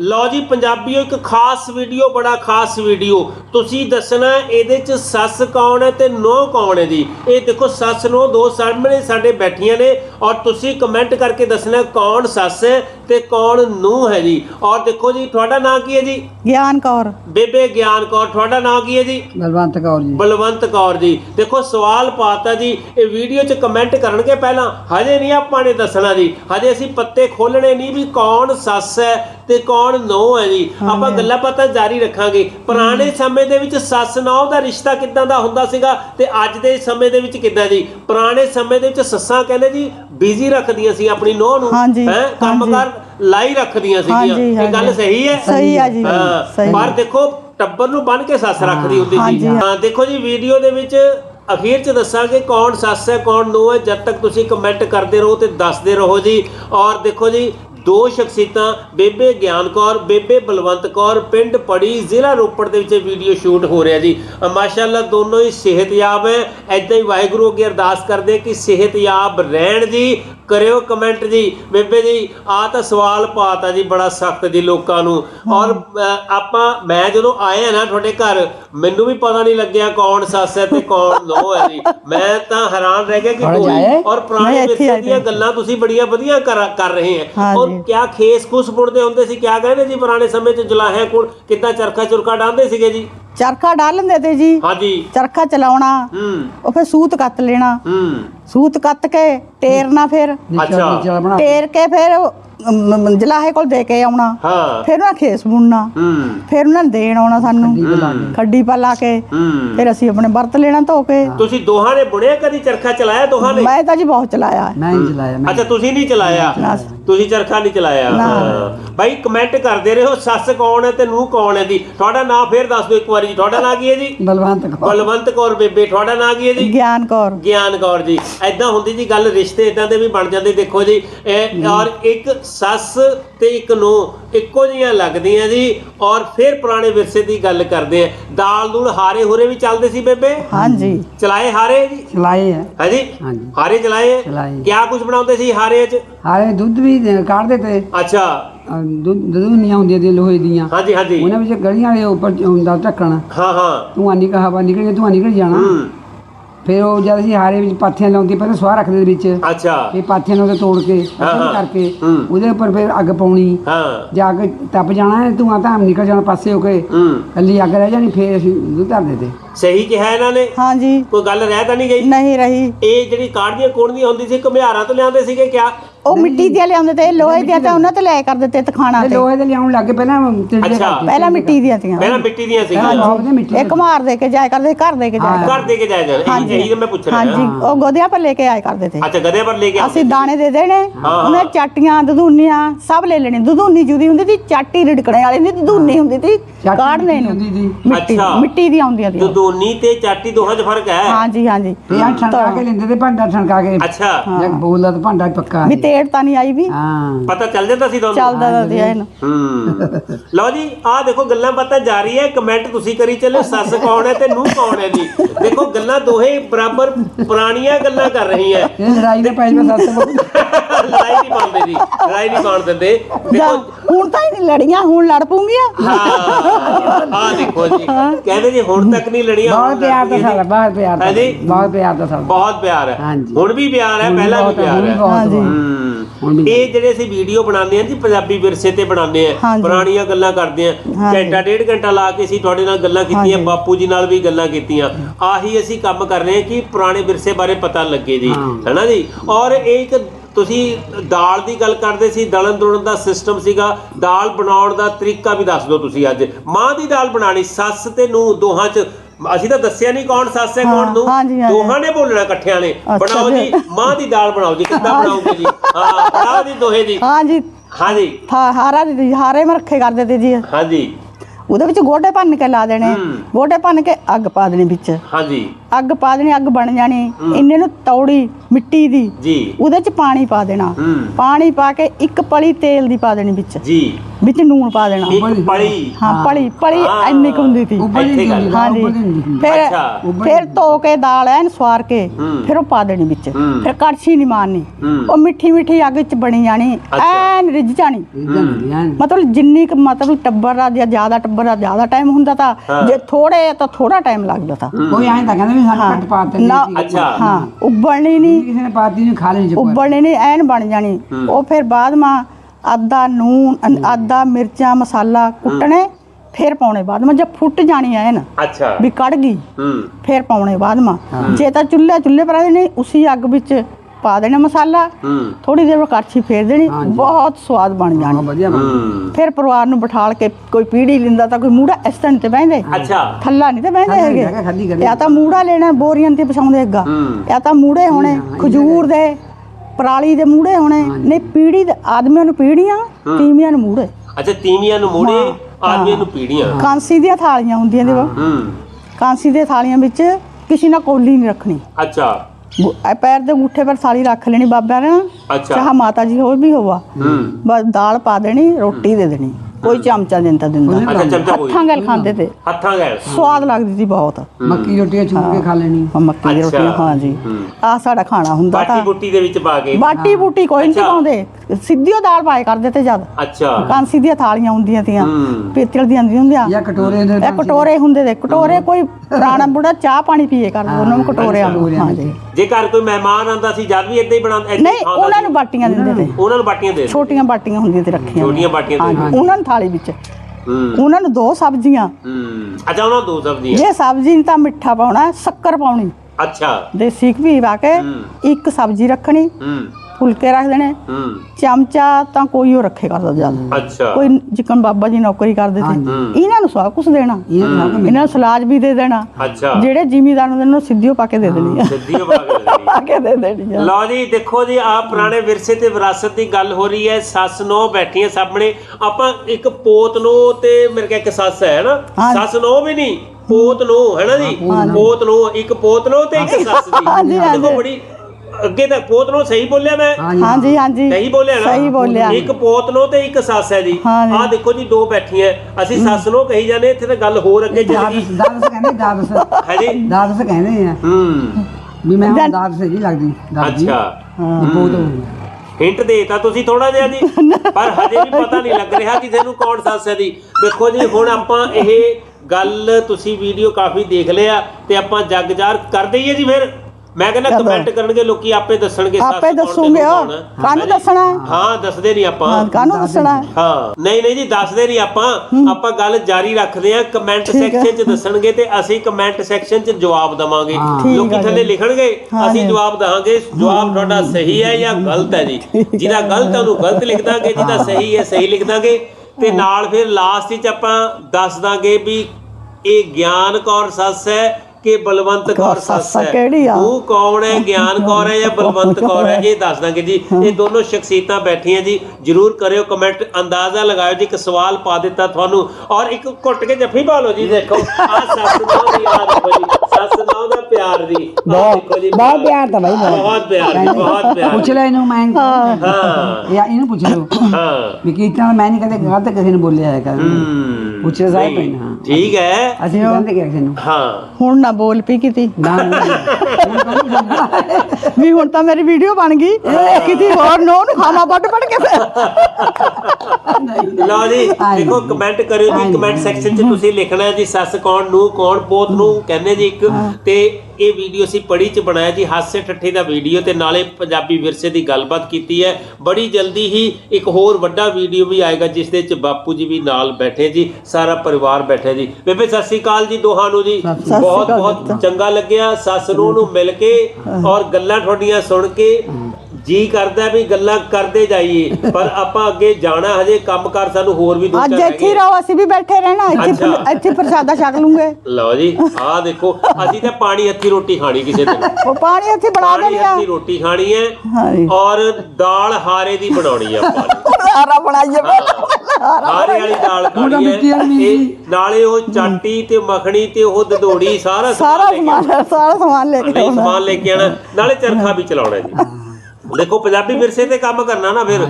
ਲਓ ਜੀ, ਪੰਜਾਬੀਓ, ਇੱਕ ਖਾਸ ਵੀਡੀਓ, ਬੜਾ ਖਾਸ ਵੀਡੀਓ। ਤੁਸੀਂ ਦੱਸਣਾ ਇਹਦੇ ਚ ਸੱਸ ਕੌਣ ਹੈ ਤੇ ਨੋ ਕੌਣ ਹੈ ਜੀ? ਇਹ ਦੇਖੋ, ਸੱਸ ਨੋ ਦੋ ਸਾਹਮਣੇ ਸਾਡੇ ਬੈਠੀਆਂ ਨੇ ਔਰ ਤੁਸੀਂ ਕਮੈਂਟ ਕਰਕੇ ਦੱਸਣਾ ਕੌਣ ਸੱਸ ਹੈ। ਤੇ ਕੌਣ ਨੂੰ ਹੈ ਜੀ? ਔਰ ਦੇਖੋ ਜੀ ਤੁਹਾਡਾ ਨਾਂ ਕੀ ਹੈ ਜੀ? ਗਿਆਨ ਕੌਰ। ਬੇਬੇ ਗਿਆਨ ਕੌਰ ਤੁਹਾਡਾ ਨਾਂ ਕੀ ਹੈ ਜੀ? ਬਲਵੰਤ ਕੌਰ ਜੀ। ਬਲਵੰਤ ਕੌਰ ਜੀ। ਦੇਖੋ ਸਵਾਲ ਪਾਤਾ ਜੀ ਇਹ ਵੀਡੀਓ 'ਚ ਕਮੈਂਟ ਕਰਨਗੇ ਪਹਿਲਾਂ। ਹਜੇ ਨਹੀਂ ਆਪਾਂ ਨੇ ਦੱਸਣਾ ਜੀ। ਹਜੇ ਅਸੀਂ ਪੱਤੇ ਖੋਲਣੇ ਨਹੀਂ ਵੀ ਕੌਣ ਸੱਸ ਹੈ ਤੇ ਕੌਣ ਨੌ ਹੈ ਜੀ। ਆਪਾਂ ਗੱਲਾਂ ਬਾਤਾਂ ਜਾਰੀ ਰੱਖਾਂਗੇ। ਪੁਰਾਣੇ ਸਮੇਂ ਦੇ ਵਿੱਚ ਸੱਸ ਨੌ ਦਾ ਰਿਸ਼ਤਾ ਕਿੱਦਾਂ ਦਾ ਹੁੰਦਾ ਸੀਗਾ ਤੇ ਅੱਜ ਦੇ ਸਮੇਂ ਦੇ ਵਿੱਚ ਕਿੱਦਾਂ ਜੀ? ਪੁਰਾਣੇ ਸਮੇਂ ਦੇ ਵਿੱਚ ਸੱਸਾਂ ਕਹਿੰਦੇ ਜੀ ਬਿਜ਼ੀ ਰੱਖਦੀਆਂ ਸੀ ਆਪਣੀ ਨੌ। ਨੂੰ ਹੈਂ ਕੰਮ। ਕਰ ਲਾਈ ਰੱਖਦੀਆਂ ਸੀਗੀਆਂ। ਹਾਂਜੀ, ਇਹ ਗੱਲ ਹਾਂਜੀ। ਸਹੀ ਹੈ? ਸਹੀ ਆ ਜੀ। ਹਾਂ, ਸਹੀ ਪਰ ਦੇਖੋ ਟੱਬਰ ਨੂੰ ਬੰਨ ਕੇ ਸੱਸ ਰੱਖਦੀ ਹੁੰਦੀ ਸੀ। ਹਾਂਜੀ। ਹਾਂ। ਦੇਖੋ ਜੀ ਵੀਡੀਓ ਦੇ ਵਿੱਚ ਅਖੀਰ ਚ ਦੱਸਾਂਗੇ ਕੌਣ ਸੱਸ ਹੈ ਕੌਣ ਨੂੰ ਹੈ। ਜਦ ਤੱਕ ਤੁਸੀਂ ਕਮੈਂਟ ਕਰਦੇ ਰਹੋ ਤੇ ਦੱਸਦੇ ਰਹੋ ਜੀ। ਔਰ ਦੇਖੋ ਜੀ ਦੋ ਸ਼ਖਸੀਅਤਾਂ ਬੇਬੇ ਗਿਆਨ ਕੌਰ ਬੇਬੇ ਬਲਵੰਤ ਕੌਰ ਪਿੰਡ ਪੜੀ ਜ਼ਿਲ੍ਹਾ ਰੋਪੜ ਦੇ ਵਿੱਚ ਵੀਡੀਓ ਸ਼ੂਟ ਹੋ ਰਿਹਾ ਜੀ। ਅ, ਮਾਸ਼ਾਅੱਲਾ ਦੋਨੋਂ ਹੀ ਸਿਹਤਯਾਬ ਹੈ। ਐਦਾਂ ਹੀ ਵਾਹਿਗੁਰੂ ਅੱਗੇ ਅਰਦਾਸ ਕਰਦੇ ਕਿ ਸਿਹਤਯਾਬ ਰਹਿਣ ਜੀ। ਕਰਿਓ ਕਮੈਂਟ ਜੀ ਬੇਬੇ ਜੀ ਆ ਤਾਂ ਸਵਾਲ ਪਾਤਾ ਜੀ ਬੜਾ ਸਖਤ ਜੀ ਲੋਕਾਂ ਨੂੰ ਔਰ ਆਪਾਂ ਮੈਂ ਜਦੋਂ ਆਇਆ ਨਾ ਤੁਹਾਡੇ ਘਰ ਮੈਨੂੰ ਵੀ ਪਤਾ ਨਹੀਂ ਲੱਗਿਆ ਕੌਣ ਸੱਸ ਹੈ ਤੇ ਕੌਣ ਨੋ ਹੈ ਜੀ ਮੈਂ ਤਾਂ ਹੈਰਾਨ ਰਹਿ ਗਿਆ ਕਿ ਕੋਈ? ਔਰ ਪੁਰਾਣੇ ਵਿਰਸੇ ਦੀਆਂ। ਗੱਲਾਂ ਤੁਸੀਂ ਬੜੀਆਂ ਵਧੀਆ ਕਰ ਰਹੇ ਹੈ। ਔਰ ਕਿਆ ਖੇਸ ਖੁਸ ਬੁਣਦੇ ਹੁੰਦੇ ਸੀ ਕਿਆ ਕਹਿੰਦੇ ਜੀ ਪੁਰਾਣੇ ਸਮੇਂ 'ਚ ਜੁਲਾਹਿਆਂ ਕੋਲ ਕਿੱਦਾਂ ਚਰਖਾ ਚੁਰਖਾ ਡਾਂਦੇ ਸੀਗੇ ਜੀ ਚਰਖਾ ਡਾਲ ਲੈਂਦੇ ਤੇ ਜੀ। ਹਾਂਜੀ। ਚਰਖਾ ਚਲਾਉਣਾ। ਹੂੰ। ਉਹ ਫਿਰ ਸੂਤ ਕੱਤ ਲੈਣਾ। ਹੂੰ। ਸੂਤ ਕੱਤ ਕੇ ਟੇਰਨਾ ਫਿਰ। ਅੱਛਾ। ਟੇਰ ਕੇ ਫਿਰ ਅਮ, ਅਮ, ਜਲਾਹੇ ਕੋਲ ਦੇ ਕੇ ਆਉਣਾ। ਹਾਂ। ਫਿਰ ਉਹਨਾਂ ਖੇਸ ਬੁਣਨਾ। ਹੂੰ। ਫਿਰ ਉਹਨਾਂ ਨੇ ਦੇਣ ਆਉਣਾ ਸਾਨੂੰ। ਖੱਡੀ ਪਾ ਲਾ ਕੇ। ਹੂੰ। ਫਿਰ ਅਸੀਂ ਆਪਣੇ ਵਰਤ ਲੈਣਾ ਧੋ ਕੇ। ਤੁਸੀਂ ਦੋਹਾਂ ਨੇ ਬੁਣਿਆ ਕਦੀ ਚਰਖਾ ਚਲਾਇਆ ਦੋਹਾਂ ਨੇ? ਮੈਂ ਤਾਂ ਜੀ ਬਹੁਤ ਚਲਾਇਆ। ਹੈ। ਮੈਂ ਹੀ ਚਲਾਇਆ ਮੈਂ ਅੱਛਾ ਤੁਸੀਂ ਨਹੀਂ ਚਲਾਇਆ। ਤੁਸੀਂ ਚਰਖਾ ਨਹੀਂ ਚਲਾਇਆ। ਹਾਂ। ਬਾਈ ਕਮੈਂਟ ਕਰਦੇ ਰਹੋ ਸੱਸ ਕੌਣ ਹੈ ਤੇ ਨੂੰ ਕੌਣ ਹੈ ਜੀ? ਤੁਹਾਡਾ ਨਾਮ ਫੇਰ ਦੱਸ ਦਿਓ ਇੱਕ ਵਾਰੀ ਜੀ। ਤੁਹਾਡਾ ਨਾਂ ਕੀ ਹੈ ਜੀ? ਬਲਵੰਤ ਕੌਰ। ਬਲਵੰਤ ਕੌਰ ਬੇਬੇ ਤੁਹਾਡਾ ਨਾਂ ਕੀ ਹੈ ਜੀ? ਗਿਆਨ ਕੌਰ। ਗਿਆਨ ਕੌਰ ਜੀ। ਐਦਾਂ ਹੁੰਦੀ ਜੀ ਗੱਲ ਰਿਸ਼ਤੇ ਇਦਾਂ ਦੇ ਵੀ ਬਣ ਜਾਂਦੇ ਦੇਖੋ ਜੀ। ਇਹ ਔਰ ਇੱਕ ਸੱਸ ਤੇ ਇੱਕ ਨੂੰ ਇੱਕੋ ਜੀਆਂ ਲੱਗਦੀਆਂ ਜੀ। ਔਰ ਫਿਰ ਪੁਰਾਣੇ ਵਿਰਸੇ ਦੀ ਗੱਲ ਕਰਦੇ ਆ। ਦਾਲ ਦੂਲ ਹਾਰੇ ਹੋਰੇ ਵੀ ਚੱਲਦੇ ਸੀ ਬੇਬੇ? ਹਾਂਜੀ। ਚਲਾਏ ਹਾਰੇ ਜੀ? ਚਲਾਏ ਹੈ ਹਾਂਜੀ? ਹਾਂਜੀ। ਹਾਰੇ ਚਲਾਏ ਚਲਾਏ। ਕਿਆ ਕੁਝ ਬਣਾਉਂਦੇ ਸੀ ਹਾਰੇ 'ਚ? ਹਾਰੇ ਦੁੱਧ ਵੀ ਦੇ- ਕੱਢਦੇ ਤੇ ਅੱਛਾ। ਦੁੱਧੀਆਂ ਹੁੰਦੀਆਂ ਤੇ ਲੋਹੇ ਦੀਆਂ। ਹਾਂਜੀ ਹਾਂਜੀ। ਉਹਨਾਂ ਵਿੱਚ ਗਲੀਆਂ ਦੇ ਉੱਪਰ ਹੁੰਦਾ ਢੱਕਣ। ਹਾਂ ਹਾਂ। ਧੂੰਆਂ ਨਿਕਲ ਹਵਾ ਨਿਕਲ ਗਿਆ ਧੂੰਆਂ ਨਿਕਲ ਜਾਣਾ। ਫਿਰ ਉਹ ਜਦ ਅਸੀਂ ਹਾਰੇ ਵਿੱਚ ਪਾਥੀਆਂ ਲਾਉਂਦੇ ਪਹਿਲਾਂ ਸਵਾਹ ਰੱਖਦੇ ਵਿੱਚ। ਅੱਛਾ। ਇਹ ਪਾਥੀਆਂ ਨੂੰ ਤੋੜ ਕੇ। ਇਕੱਠੀ ਕਰਕੇ। ਉਹਦੇ ਉੱਪਰ ਫਿਰ ਅੱਗ ਪਾਉਣੀ। ਹਾਂ। ਜਾ ਕੇ ਤਪ ਜਾਣਾ ਹੈ, ਧੂੰਆਂ ਧਾਮ ਨਿਕਲ ਜਾਣਾ ਪਾਸੇ ਹੋ ਕੇ। ਹੂੰ। ਕੱਲੀ ਅੱਗ ਰਹਿ ਜਾਣੀ ਫਿਰ ਅਸੀਂ ਦੁੱਧ ਧਰਦੇ ਤੇ। ਸਹੀ ਕਿਹਾ ਇਹਨਾਂ ਨੇ? ਹਾਂਜੀ। ਕੋਈ ਗੱਲ ਰਹਿ ਤਾਂ ਨਹੀਂ ਗਈ? ਨਹੀਂ ਰਹੀ। ਇਹ ਜਿਹੜੀ ਕਾੜੀਆਂ ਕੋੜਦੀਆਂ ਹੁੰਦੀ ਸੀ ਘੁਮਿਆਰਾਂ ਤੋਂ ਲਿਆਉਂਦੇ ਸੀਗੇ ਕਿਆ? ਉਹ ਮਿੱਟੀ ਦੀਆਂ ਲਿਆਉਂਦੇ ਤੇ ਲੋਹੇ ਦੀਆਂ ਤਾਂ ਉਹਨਾਂ ਤੇ ਲੈ ਕਰਦੇ ਤੇ ਤਖਾਣਾ ਤੇ ਲੋਹੇ ਦੇ ਲਿਆਉਣ ਲੱਗੇ ਪਹਿਲਾਂ ਅੱਛਾ। ਪਹਿਲਾਂ ਮਿੱਟੀ ਦੀਆਂ ਤੀਆਂ ਪਹਿਲਾਂ ਮਿੱਟੀ ਦੀਆਂ ਸੀਗੀਆਂ। ਬਹੁਤ ਦੇ ਮਿੱਟੀ ਇੱਕ ਮਾਰ ਦੇ ਕੇ ਜਾਇਆ ਕਰਦੇ ਘਰ ਦੇ ਕੇ ਜਾਇਆ ਘਰ ਦੇ ਕੇ ਜਾਇਆ ਇਹੀ ਇਹੀ ਤਾਂ ਮੈਂ ਪੁੱਛ ਰਿਹਾ। ਹਾਂਜੀ। ਉਹ ਗੋਦਿਆਂ ਪਰ ਲੈ ਕੇ ਆਇਆ ਕਰਦੇ ਤੇ। ਅੱਛਾ ਗਧੇ ਪਰ ਲੈ ਕੇ ਆਉਂਦੇ ਅਸੀਂ ਦਾਣੇ ਦੇ ਦੇਣੇ। ਉਹਨੇ ਚਾਟੀਆਂ ਦਦੂਨੀਆਂ ਸਭ ਲੈ ਲੈਣੇ। ਦਦੂਨੀ ਜੁਦੀ ਹੁੰਦੀ ਸੀ ਚਾਟੀ ਰਿੜਕਣੇ ਵਾਲੀ ਦੀ ਦਦੂਨੀ ਹੁੰਦੀ ਸੀ ਕਾੜਨੇ ਮਿੱਟੀ ਨੂੰ। ਹੁੰਦੀ ਸੀ। ਮਿੱਟੀ ਅੱਛਾ। ਮਿੱਟੀ ਦੀ ਆਉਂਦੀਆਂ ਸੀ। ਦੁਦੋਨੀ ਤੇ ਚਾਟੀ ਦੋਹਾਂ 'ਚ ਫ਼ਰਕ ਹੈ? ਹਾਂਜੀ ਹਾਂਜੀ। ਆ ਠਣਕਾ ਕੇ ਲੈਂਦੇ ਤੇ ਭਾਂਡਾ ਠਣਕਾ ਕੇ। ਅੱਛਾ। ਜਦ ਬੋਲਦਾ ਤਾਂ ਭਾਂਡਾ ਪੱਕਾ। ਵੀ ਤੇੜ ਤਾਂ ਨਹੀਂ ਆਈ ਵੀ। ਹਾਂ। ਪਤਾ ਚੱਲ ਜਾਂਦਾ ਸੀ ਤੁਹਾਨੂੰ? ਚੱਲਦਾ ਤਾਂ ਸੀ ਇਹਨੂੰ ਹੂੰ। ਲਓ ਜੀ ਆਹ ਦੇਖੋ ਗੱਲਾਂ ਬਾਤਾਂ ਜਾਰੀ ਹੈ। ਕਮੈਂਟ ਤੁਸੀਂ ਕਰੀ ਚੱਲੇ ਸੱਸ ਕੌਣ ਹੈ ਤੇ ਨੂੰ ਕੌਣ ਹੈ ਜੀ? ਦੇਖੋ ਗੱਲਾਂ ਦੋਹੇ ਬਰਾਬਰ ਪੁਰਾਣੀਆਂ ਗੱਲਾਂ ਕਰ ਰਹੀਆਂ ਲੜਾਈ ਦੇ ਪੈਸੇ ਸੱਸ ਬਹੁਤ ਲੜਾਈ ਨਹੀਂ ਪਾਉਂਦੇ ਜੀ ਲੜਾਈ ਨਹੀਂ ਪਾਉਣ ਦਿੰਦੇ। ਜਾਂ ਦੇਖੋ ਹੁਣ ਤਾਂ ਹੀ ਨਹੀਂ ਲੜੀਆਂ ਹੁਣ ਲੜ ਪੂੰਗੀਆਂ ਹਾਂ ਆਹ ਦੇਖੋ ਜੀ ਕਹਿੰਦੇ ਜੀ ਹੁਣ ਤੱਕ ਨਹੀਂ ਲੜੀਆਂ ਹੁਣ ਬਹੁਤ ਪਿਆਰ ਦਾ ਸਾਡਾ ਜੀ। ਬਹੁਤ ਪਿਆਰ ਦਾ ਹਾਂਜੀ। ਬਹੁਤ ਪਿਆਰ ਦਾ ਸਾਡਾ ਬਹੁਤ ਪਿਆਰ ਹੈ ਹਾਂਜੀ। ਹੁਣ ਵੀ ਪਿਆਰ ਹੈ ਪਹਿਲਾਂ ਵੀ ਪਿਆਰ ਹੈ ਹਾਂਜੀ। ਹੈ। ਹੁਣ ਹੂੰ ਵੀ ਇਹ ਜਿਹੜੇ ਅਸੀਂ ਵੀਡੀਓ ਬਣਾਉਂਦੇ ਆ ਜੀ ਪੰਜਾਬੀ ਵਿਰਸੇ ਤੇ ਬਣਾਉਂਦੇ ਆ ਹਾਂਜੀ। ਪੁਰਾਣੀਆਂ ਗੱਲਾਂ ਕਰਦੇ ਆ ਹਾਂਜੀ। ਘੰਟਾ ਡੇਢ ਘੰਟਾ ਲਾ ਕੇ ਅਸੀਂ ਤੁਹਾਡੇ ਨਾਲ ਗੱਲਾਂ ਕੀਤੀਆਂ ਬਾਪੂ ਜੀ ਨਾਲ ਵੀ ਗੱਲਾਂ ਕੀਤੀਆਂ ਆਹੀ ਅਸੀਂ ਕੰਮ ਕਰ ਰਹੇ ਹਾਂ ਕਿ ਪੁਰਾਣੇ ਵਿਰਸੇ ਬਾਰੇ ਪਤਾ ਲੱਗੇ ਜੀ ਹਾਂ। ਹੈਨਾ ਜੀ ਔਰ ਇਹ ਇੱਕ ਤੁਸੀਂ ਦਾਲ ਦੀ ਗੱਲ ਕਰਦੇ ਸੀ ਦਲਨ ਦੁਲਨ ਦਾ ਸਿਸਟਮ ਸੀਗਾ ਦਾਲ ਬਣਾਉਣ ਦਾ ਤਰੀਕਾ ਵੀ ਦੱਸ ਦਿਓ ਤੁਸੀਂ ਅੱਜ। ਮਾਂ ਦੀ ਦਾਲ ਬਣਾਣੀ ਸੱਸ ਤੇ ਨੂੰ ਦੋਹਾਂ ਚ ਅਸੀਂ ਤਾਂ ਦੱਸਿਆ ਨਹੀਂ ਕੌਣ ਸੱਸ ਹੈ ਕੌਣ ਨੂੰ ਹਾਂਜੀ, ਹਾਂਜੀ। ਦੋਹਾਂ ਨੇ ਬੋਲਣਾ ਇਕੱਠਿਆਂ ਨੇ। ਅੱਛਾ ਬਣਾਓ ਜੀ ਜੀ। ਮਾਂ ਦੀ ਦਾਲ ਬਣਾਓ ਜੀ ਕਿੱਦਾਂ ਬਣਾਓਗੇ ਜੀ? ਹਾਂ ਬਣਾਓ ਜੀ ਦੋਹੇ ਜੀ। ਹਾਂਜੀ। ਹਾਂਜੀ। ਥਾ- ਹਾਰਾ ਦੀ ਹਾਰੇ ਮੈਂ ਰੱਖੇ ਕਰਦੇ ਤੇ ਜੀ। ਹਾਂਜੀ। ਉਹਦੇ ਵਿੱਚ ਗੋਡੇ ਭੰਨ ਕੇ ਲਾ ਦੇਣੇ। ਗੋਡੇ ਭੰਨ ਕੇ ਅੱਗ ਪਾ ਦੇਣੀ ਵਿੱਚ। ਹਾਂਜੀ। ਅੱਗ ਪਾ ਦੇਣੀ ਅੱਗ ਬਣ ਜਾਣੀ। ਇੰਨੇ ਨੂੰ ਤੌੜੀ ਮਿੱਟੀ ਦੀ ਜੀ। ਉਹਦੇ ਚ ਪਾਣੀ ਪਾ ਦੇਣਾ। ਹੂੰ। ਪਾਣੀ ਪਾ ਕੇ ਇੱਕ ਪਲੀ ਤੇਲ ਦੀ ਪਾ ਦੇਣੀ ਵਿੱਚ। ਜੀ। ਵਿੱਚ ਨੂਣ ਪਾ ਦੇਣਾ। ਇੱਕ ਪੜੀ ਹਾਂ ਪਲੀ ਪਲੀ ਹਾਂ। ਇੰਨੀ ਕੁ ਹੁੰਦੀ ਸੀ। ਨਹੀਂ ਹੁੰਦੀ ਫਿਰ। ਫਿਰ ਧੋ ਕੇ ਦਾਲ ਐਨ ਸਵਾਰ ਕੇ ਹੂੰ। ਫਿਰ ਉਹ ਪਾ ਦੇਣੀ ਵਿੱਚ। ਹੂੰ। ਫਿਰ ਕੜਛੀ ਨਹੀਂ ਮਾਰਨੀ। ਹੂੰ। ਉਹ ਮਿੱਠੀ ਮਿੱਠੀ ਅੱਗ ਵਿੱਚ ਬਣੀ ਜਾਣੀ। ਐਨ ਰਿੱਝ ਜਾਣੀ। ਮਤਲਬ ਜਿੰਨੀ ਕੁ ਮਤਲਬ ਟੱਬਰ ਦਾ ਜਾਂ ਜ਼ਿਆਦਾ ਟੱਬਰ ਦਾ ਜ਼ਿਆਦਾ ਟਾਈਮ ਹੁੰਦਾ ਤਾਂ ਹਾਂ। ਜੇ ਥੋੜੇ ਤਾਂ ਥੋੜਾ ਟਾਈਮ ਲੱਗਦਾ ਤਾਂ। ਕੋਈ ਐਂ ਤਾਂ ਕਹਿੰਦਾ ਵੀ ਘੱਟ ਪਾ ਦਿੱਤੇ ਨਾ ਅੱਛਾ। ਹਾਂ ਉਬਲਣੀ ਨਹੀਂ। ਕਿਸੇ ਨੇ ਪਾਤੀ ਨੂੰ ਖਾ ਲੈਣੀ ਉਬਲਣੀ ਨਹੀਂ ਐਨ ਬਣ ਜਾਣੀ। ਉਹ ਫਿਰ ਬਾਅਦ ਮਾ ਆਦਾ ਨੂਨ ਆਦਾ ਮਿਰਚਾਂ ਮਸਾਲਾ ਕੁੱਟਣੇ ਫਿਰ ਪਾਉਣੇ ਬਾਅਦ ਮਾ। ਜਦ ਫੁੱਟ ਜਾਣੀ ਐਨ ਅੱਛਾ। ਵੀ ਕੜ ਗਈ ਹੂੰ। ਫਿਰ ਪਾਉਣੇ ਬਾਅਦ ਮਾ। ਜੇ ਤਾਂ ਚੁੱਲ੍ਹੇ ਚੁੱਲ੍ਹੇ ਪਰ ਨਹੀਂ ਉਸੇ ਅੱਗ ਵਿੱਚ ਪਾ ਦੇਣਾ ਮਸਾਲਾ ਥੋੜੀ ਦੇਰ ਕੜਛੀ ਫੇਰ ਦੇਣੀ ਬਹੁਤ ਸਵਾਦ ਬਣ ਜਾਣੀ। ਵਧੀਆ ਫਿਰ ਪਰਿਵਾਰ ਨੂੰ ਬਿਠਾਲ ਕੇ ਕੋਈ ਪੀੜੀ ਲਿੰਦਾ ਤਾਂ ਕੋਈ ਮੂੜਾ ਇਸ ਤਰ੍ਹਾਂ ਤੇ ਬਹਿੰਦੇ। ਅੱਛਾ। ਥੱਲਾ ਨਹੀਂ ਤੇ ਬਹਿੰਦੇ ਹੈਗੇ। ਜਾਂ ਤਾਂ ਮੂੜਾ ਲੈਣਾ ਬੋਰੀਆਂ ਤੇ ਪਛਾਉਂਦੇ ਹੈਗਾ। ਜਾਂ ਤਾਂ ਮੂੜੇ ਹੋਣੇ ਖਜੂਰ ਦੇ ਪਰਾਲੀ ਦੇ ਮੂੜੇ ਹੋਣੇ। ਨਹੀਂ ਪੀੜੀ ਦੇ ਆਦਮੀਆਂ ਨੂੰ ਪੀੜੀਆਂ ਤੀਵੀਆਂ ਨੂੰ ਮੂੜੇ। ਅੱਛਾ ਤੀਵੀਆਂ ਨੂੰ ਮੋੜੇ ਆਦਮੀਆਂ ਨੂੰ ਪੀੜੀਆਂ। ਕਾਂਸੀ ਦੀਆਂ ਥਾਲੀਆਂ ਹੁੰਦੀਆਂ ਦੇ ਹੂੰ। ਕਾਂਸੀ ਦੇ ਥਾਲੀਆਂ ਵਿੱਚ ਕਿਸੇ ਨਾਲ ਕੋਲੀ ਨਹੀਂ ਰੱਖਣੀ। ਅੱਛਾ। ਇਹ ਪੈਰ ਦੇ ਗੁੱਠੇ ਪਰ ਥਾਲੀ ਰੱਖ ਲੈਣੀ ਬਾਬਿਆਂ ਨੇ। ਅੱਛਾ। ਚਾਹ ਮਾਤਾ ਜੀ ਹੋਰ ਵੀ ਹੋਵਾ ਹੂੰ। ਬਸ ਦਾਲ ਪਾ ਦੇਣੀ ਰੋਟੀ ਦੇ ਦੇਣੀ। ਕੋਈ ਚਮਚਾ ਦਿੰਦਾ ਦਿੰਦਾ। ਅੱਛਾ ਚਮਚਾ ਕੋਈ ਹੱਥਾਂ ਗੱਲ ਖਾਂਦੇ ਤੇ। ਹੱਥਾਂ ਗੈਲ। ਸਵਾਦ ਲੱਗਦੀ ਸੀ ਬਹੁਤ। ਮੱਕੀ ਰੋਟੀਆਂ ਛੂਰ ਕੇ ਖਾ ਲੈਣੀ। ਮੱਕੀ ਦੀ। ਰੋਟੀਆਂ ਹਾਂ। ਜੀ। ਆਹ ਸਾਡਾ ਖਾਣਾ ਹੁੰਦਾ ਤਾਂ। ਬੁੱਟੀ ਦੇ ਵਿੱਚ ਪਾ ਕੇ। ਬਾਟੀ ਬੂਟੀ ਕੋਈ ਨਹੀਂ। ਪਾਉਂਦੇ ਸਿੱਧੀ ਓ ਦਾਲ ਪਾਏ ਕਰਦੇ ਤੇ ਜਦ। ਅੱਛਾ। ਕਾਂਸੀ ਦੀਆਂ ਥਾਲੀਆਂ ਹੁੰਦੀਆਂ ਤੀਆਂ। ਪੀਤਲ ਦੀਆਂ ਹੁੰਦੀਆਂ ਹੁੰਦੀਆਂ। ਜਾਂ ਕਟੋਰੇ ਦੇ ਇਹ ਕਟੋਰੇ ਹੁੰਦੇ ਦੇ ਕਟੋਰੇ ਕੋਈ ਪੁਰਾਣਾ ਬੁੜਾ ਚਾਹ ਪਾਣੀ ਪੀਏ ਕਰਦਾ ਉਹਨਾਂ ਨੂੰ ਕਟੋਰਿਆਂ ਹਾਂ ਜੀ ਜੇ ਘਰ ਕੋਈ ਮਹਿਮਾਨ ਆਂਦਾ ਸੀ ਜਦ ਵੀ ਇਦਾਂ ਹੀ ਬਣਾਉਂਦੇ ਨਹੀਂ ਉਹਨਾਂ। ਨੂੰ ਬਾਟੀਆਂ ਦਿੰਦੇ ਤੇ। ਉਹਨਾਂ ਨੂੰ ਬਾਟੀਆਂ ਦੇ। ਛੋਟੀਆਂ ਬਾਟੀਆਂ ਹੁੰਦੀਆਂ ਤੇ ਰੱਖੀਆਂ ਛੋਟੀਆਂ ਬਾਟੀਆਂ। ਉਹਨਾਂ ਨੂੰ ਥਾਲੀ ਵਿੱਚ। ਹੂੰ। ਉਹਨਾਂ ਨੂੰ ਦੋ ਸਬਜ਼ੀਆਂ। ਹੂੰ। ਅੱਛਾ ਉਹਨਾਂ ਦੋ ਸਬਜ਼ੀਆਂ। ਜੇ ਸਬਜ਼ੀ ਨੂੰ ਤਾਂ ਮਿੱਠਾ ਪਾਉਣਾ ਸ਼ੱਕਰ ਪਾਉਣੀ। ਅੱਛਾ। ਦੇਸੀ ਘੀ ਪਾ ਕੇ। ਇੱਕ ਸਬਜ਼ੀ ਰੱਖਣੀ। ਹੂੰ। ਫੁਲਕੇ ਰੱਖ ਦੇਣੇ। ਹੂੰ। ਚਮਚਾ ਤਾਂ ਕੋਈ ਉਹ ਰੱਖੇ ਕਰਦਾ ਜਦ। ਅੱਛਾ। ਕੋਈ ਜਿਕਣ ਬਾਬਾ ਜੀ ਨੌਕਰੀ ਕਰਦੇ ਸੀ ਇਹਨਾਂ ਨੂੰ ਸਭ ਕੁਝ ਦੇਣਾ। ਇਹਨਾਂ ਨੂੰ ਸਲਾਜ ਵੀ ਦੇ ਦੇਣਾ। ਅੱਛਾ। ਜਿਹੜੇ ਜ਼ਿਮੀਦਾਰ ਨੂੰ ਉਹਨਾਂ ਨੂੰ ਸਿੱਧੀਓ ਪਾ ਕੇ ਦੇ ਦੇਣੀ ਆ। ਸਿੱਧੀ ਪਾ ਕੇ ਦੇ ਦੇਣੀ। ਪਾ ਕੇ ਦੇ ਦੇਣੀ ਆ। ਲਓ ਜੀ ਦੇਖੋ ਜੀ ਆ ਪੁਰਾਣੇ ਵਿਰਸੇ ਤੇ ਵਿਰਾਸਤ ਦੀ ਗੱਲ ਹੋ ਰਹੀ ਹੈ। ਸੱਸ ਨੋ ਬੈਠੀਆਂ ਸਾਹਮਣੇ। ਆਪਾਂ ਇੱਕ ਪੋਤ ਨੂੰ ਤੇ ਮੇਰੇ ਕੋਲ ਇੱਕ ਸੱਸ ਹੈ ਨਾ। ਸੱਸ ਨੋ ਵੀ ਨਹੀਂ ਪੋਤ ਨੂੰ ਹੈ ਨਾ ਜੀ ਪੋਤ ਨੂੰ ਇੱਕ ਪੋਤ ਨੂੰ ਤੇ ਇੱਕ ਸੱਸ ਦੀ। ਦੇਖੋ ਬੜੀ ਅੱਗੇ ਤਾਂ ਪੋਤ ਨੂੰ ਸਹੀ ਬੋਲਿਆ ਮੈਂ? ਹਾਂਜੀ। ਹਾਂਜੀ ਹਾਂਜੀ। ਸਹੀ ਬੋਲਿਆ ਨਾ? ਸਹੀ ਬੋਲਿਆ। ਇੱਕ ਪੋਤ ਨੂੰ ਤੇ ਇੱਕ ਸੱਸ ਹੈ ਜੀ। ਹਾਂਜੀ। ਆਹ ਦੇਖੋ ਜੀ ਦੋ ਬੈਠੀਆਂ। ਅਸੀਂ ਸੱਸ ਨੂੰ ਕਹੀ ਜਾਂਦੇ ਇੱਥੇ ਤਾਂ ਗੱਲ ਹੋਰ ਅੱਗੇ ਚੱਲ ਗਈ। ਦਾਦਸ ਕਹਿੰਦੇ ਦਾਦਸ। ਹੈ ਜੀ? ਦਾਦਸ ਕਹਿੰਦੇ ਆ। ਹੂੰ। ਵੀ ਮੈਂ ਦਾਦਸ ਨਹੀਂ ਲੱਗਦੀ ਦਾਦੀ ਅੱਛਾ। ਬਹੁਤ ਹੋ ਹਿੰਟ ਦੇਤਾ ਤੁਸੀਂ ਥੋੜਾ ਜਿਹਾ ਜੀ। ਪਰ ਹਜੇ ਵੀ ਪਤਾ ਨਹੀਂ ਲੱਗ ਰਿਹਾ ਕਿ ਤੁਹਾਨੂੰ ਕੌਣ ਸੱਸ ਹੈ ਦੀ ਦੇਖੋ ਜੀ ਹੁਣ ਆਪਾਂ ਇਹ ਗੱਲ ਤੁਸੀਂ ਵੀਡੀਓ ਕਾਫੀ ਦੇਖ ਲਿਆ ਤੇ ਆਪਾਂ ਜੱਗ ਜ਼ਾਹਰ ਕਰ ਦਈਏ ਜੀ ਫਿਰ। ਮੈਂ ਕਹਿੰਦਾ। ਕਮੈਂਟ ਕਰਨਗੇ ਲੋਕੀ ਆਪੇ ਦੱਸਣਗੇ ਸੱਸ ਆਪੇ ਕੌਣ ਤੇ ਦੱਸੂਗੇ ਉਹ ਕੌਣ। ਕਾਹਨੂੰ ਦੱਸਣਾ ਹਾਂ? ਦੱਸਦੇ ਨਹੀਂ ਆਪਾਂ। ਹਾਂ ਕਾਹਨੂੰ ਦੱਸਣਾ ਹਾਂ? ਨਹੀਂ ਨਹੀਂ ਜੀ ਦੱਸਦੇ ਨਹੀਂ ਆਪਾਂ। ਆਪਾਂ ਗੱਲ ਜਾਰੀ ਰੱਖਦੇ ਆ ਕਮੈਂਟ। ਸੈਕਸ਼ਨ 'ਚ ਦੱਸਣਗੇ ਤੇ ਅਸੀਂ ਕਮੈਂਟ ਸੈਕਸ਼ਨ 'ਚ ਜਵਾਬ ਦਵਾਂਗੇ। ਠੀਕ ਲੋਕੀ ਥੱਲੇ। ਲਿਖਣਗੇ ਅਸੀਂ। ਜਵਾਬ ਦਵਾਂਗੇ ਜਵਾਬ ਤੁਹਾਡਾ ਸਹੀ ਹੈ ਜਾਂ ਗਲਤ ਹੈ ਜੀ। ਜਿਹਦਾ ਗਲਤ ਹੈ ਉਹਨੂੰ ਗਲਤ ਲਿਖ ਦਾਂਗੇ ਜਿਹਦਾ ਸਹੀ ਹੈ ਸਹੀ ਲਿਖ ਦਾਂਗੇ। ਤੇ ਨਾਲ ਫਿਰ ਲਾਸਟ ਵਿੱਚ ਆਪਾਂ ਦੱਸ ਦਾਂਗੇ ਵੀ ਇਹ ਗਿਆਨ ਕੌਰ ਸੱਸ ਹੈ ਕਿ ਬਲਵੰਤ ਕੌਰ ਸੱਸ ਹੈ। ਕਿਹੜੀ ਆ? ਤੂੰ ਕੌਣ ਹੈ? ਗਿਆਨ ਕੌਰ ਹੈ ਜਾਂ ਬਲਵੰਤ ਕੌਰ ਹੈ? ਇਹ ਦੱਸ ਦਾਂਗੇ ਜੀ। ਇਹ ਦੋਨੋਂ ਸ਼ਖਸੀਅਤਾਂ ਬੈਠੀਆਂ ਜੀ। ਜਰੂਰ ਕਰਿਓ ਕਮੈਂਟ ਅੰਦਾਜ਼ਾ ਲਗਾਇਓ ਜੀ। ਇੱਕ ਸਵਾਲ ਪਾ ਦਿੱਤਾ ਤੁਹਾਨੂੰ ਔਰ ਇੱਕ ਘੁੱਟ ਕੇ ਜੱਫੀ ਪਾ ਲਓ ਜੀ ਦੇਖੋ। ਆ ਸੱਸ ਨਾਮ ਦੀ ਆ ਦੇਖੋ ਜੀ। ਸੱਸ ਨਾਮ ਦਾ ਪਿਆਰ ਆਹ ਬਹੁਤ- ਦੇਖੋ ਜੀ ਬਹੁਤ ਪਿਆਰ ਤਾਂ ਬਾਈ, ਬਹੁਤ। ਬਹੁਤ ਪਿਆਰ ਜੀ ਬਹੁਤ ਪਿਆਰ। ਪੁੱਛ ਲੈ ਇਹਨੂੰ ਮੈਂ। ਹਾਂ। ਜਾਂ ਇਹਨੂੰ ਪੁੱਛ ਲਓ। ਹਾਂ। ਵੀ ਕੀਰਤਨ ਮੈਂ ਨਹੀਂ ਕਦੇ ਗਲਤ ਕਿਸੇ ਨੂੰ ਬੋਲਿਆ ਹੈ ਕਦੇ ਹੂੰ। ਪੁੱਛ ਲੈ ਸਾਹਿਬ ਨਹੀਂ, ਪਹਿਲਾਂ ਠੀਕ ਹੈ। ਅਸੀਂ ਨਹੀਂ ਕਹਿੰਦੇ ਕਿਸੇ ਨੂੰ। ਹਾਂ। ਹੁਣ ਨਾ ਬੋਲ ਪਈ ਕਿਤੇ। ਨਾ ਨਾ, ਨਾ। ਵੀ ਹੁਣ ਤਾਂ ਮੇਰੀ ਵੀਡੀਓ ਬਣ ਗਈ। ਕਿਤੇ ਹੋਰ ਨੋ ਨੂੰ ਖਾਣਾ ਵੱਢ ਵੱਢ ਕੇ ਫਿਰ। ਲਓ ਜੀ ਹਾਂਜੀ। ਦੇਖੋ ਕਮੈਂਟ ਕਰਿਓ ਜੀ ਹਾਂਜੀ, ਕਮੈਂਟ ਸੈਕਸ਼ਨ 'ਚ ਤੁਸੀਂ ਲਿਖਣਾ ਹੈ ਜੀ ਸੱਸ ਕੌਣ ਨੂੰ ਕੌਣ ਪੋਤ ਨੂੰ ਕਹਿੰਦੇ ਜੀ ਇੱਕ ਤੇ ਇਹ ਵੀਡੀਓ ਅਸੀਂ ਪੜੀ 'ਚ ਬਣਾਇਆ ਜੀ ਹਾਸੇ ਠੱਠੇ ਦਾ ਵੀਡੀਓ ਤੇ ਨਾਲੇ ਪੰਜਾਬੀ ਵਿਰਸੇ ਦੀ ਗੱਲਬਾਤ ਕੀਤੀ ਹੈ। ਬੜੀ ਜਲਦੀ ਹੀ ਇੱਕ ਹੋਰ ਵੱਡਾ ਵੀਡੀਓ ਵੀ ਆਏਗਾ ਜਿਸ ਦੇ 'ਚ ਬਾਪੂ ਜੀ ਵੀ ਨਾਲ ਬੈਠੇ ਜੀ ਸਾਰਾ ਪਰਿਵਾਰ ਬੈਠਾ ਜੀ। ਬੇਬੇ ਸਤਿ ਸ੍ਰੀ ਅਕਾਲ ਜੀ ਦੋਹਾਂ ਨੂੰ ਜੀ। ਬਹੁਤ ਬਹੁਤ ਚੰਗਾ ਲੱਗਿਆ ਸੱਸ ਨੂੰ ਮਿਲ ਕੇ ਔਰ ਗੱਲਾਂ ਤੁਹਾਡੀਆਂ ਸੁਣ ਕੇ। ਜੀ ਕਰਦਾ ਵੀ ਗੱਲਾਂ ਕਰਦੇ ਜਾਈਏ ਪਰ ਆਪਾਂ ਅੱਗੇ ਜਾਣਾ ਹਜੇ ਕੰਮ ਕਰ ਸਾਨੂੰ ਹੋਰ ਵੀ ਦੋ ਅੱਜ ਚਾਰ ਇੱਥੇ ਹੀ। ਰਹੋ ਅਸੀਂ ਵੀ ਬੈਠੇ ਰਹਿਣਾ ਇੱਥੇ ਅੱਛਾ। ਇੱਥੇ ਪ੍ਰਸ਼ਾਦਾ ਛਕ ਲੂੰਗੇ ਲਓ ਜੀ ਆਹ ਦੇਖੋ ਅਸੀਂ ਤਾਂ ਪਾਣੀ ਹੱਥੀ ਰੋਟੀ ਖਾਣੀ ਕਿਸੇ ਦਿਨ ਉਹ ਪਾਣੀ ਇੱਥੇ ਬਣਾ ਪਾਣੀ ਦੇਣੀ ਆ ਹੱਥੀ ਰੋਟੀ ਖਾਣੀ ਹੈ ਹਾਂਜੀ ਔਰ ਦਾਲ ਹਾਰੇ ਦੀ ਬਣਾਉਣੀ ਆ ਆਪਾਂ ਨੇ। ਸਾਰਾ ਬਣਾਈਏ। ਹਾਰੇ ਵਾਲੀ ਦਾਲ ਖਾਣੀ ਹੈ ਇਹ। ਨਾਲੇ ਉਹ ਚਾਟੀ ਤੇ ਮੱਖਣੀ ਤੇ ਉਹ ਦਦੋੜੀ ਸਾਰਾ ਸਾਰਾ ਲੈ ਕੇ ਸਮਾਨ ਸਾਰਾ ਸਮਾਨ ਲੈ ਕੇ ਆਉਣਾ ਸਮਾਨ ਲੈ ਕੇ ਆਣਾ ਨਾਲੇ ਚਰਖਾ ਵੀ ਚਲਾਉਣਾ ਜੀ ਦੇਖੋ ਪੰਜਾਬੀ ਵਿਰਸੇ ਤੇ ਕੰਮ ਕਰਨਾ ਨਾ ਫਿਰ।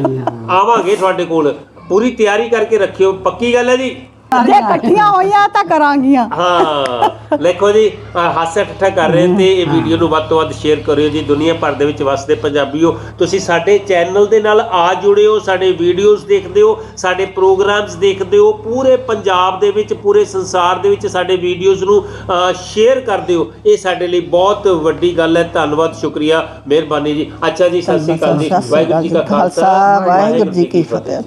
ਆਵਾਂਗੇ ਤੁਹਾਡੇ ਕੋਲ। ਪੂਰੀ ਤਿਆਰੀ ਕਰਕੇ ਰੱਖਿਓ। ਪੱਕੀ ਗੱਲ ਹੈ ਜੀ? ਜੇ ਇਕੱਠੀਆਂ ਹੋਈਆਂ ਤਾਂ ਕਰਾਂਗੀਆਂ। ਹਾਂ ਦੇਖੋ ਜੀ ਅਹ ਹਾਸਾ ਠੱਠਾ ਕਰ ਰਹੇ ਤੇ ਇਹ ਵੀਡੀਓ ਨੂੰ ਵੱਧ ਤੋਂ ਵੱਧ ਸ਼ੇਅਰ ਕਰਿਓ ਜੀ ਦੁਨੀਆ ਭਰ ਦੇ ਵਿੱਚ ਵਸਦੇ ਪੰਜਾਬੀਓ। ਤੁਸੀਂ ਸਾਡੇ ਚੈਨਲ ਦੇ ਨਾਲ ਆ ਜੁੜਿਓ ਸਾਡੇ ਵੀਡੀਓਜ਼ ਦੇਖਦੇ ਹੋ ਸਾਡੇ ਪ੍ਰੋਗਰਾਮਸ ਦੇਖਦੇ ਹੋ ਪੂਰੇ ਪੰਜਾਬ ਦੇ ਵਿੱਚ ਪੂਰੇ ਸੰਸਾਰ ਦੇ ਵਿੱਚ ਸਾਡੇ ਵੀਡੀਓਜ਼ ਨੂੰ ਸ਼ੇਅਰ ਕਰਦੇ ਹੋ। ਇਹ ਸਾਡੇ ਲਈ ਬਹੁਤ ਵੱਡੀ ਗੱਲ ਹੈ। ਧੰਨਵਾਦ ਸ਼ੁਕਰੀਆ ਮਿਹਰਬਾਨੀ ਜੀ। ਅੱਛਾ ਜੀ ਸਤਿ ਸ਼੍ਰੀ ਅਕਾਲ ਜੀ। ਵਾਹਿਗੁਰੂ ਜੀ ਕਾ ਖਾਲਸਾ। ਵਾਹਿਗੁਰੂ ਜੀ ਕੀ ਫਤਿਹ।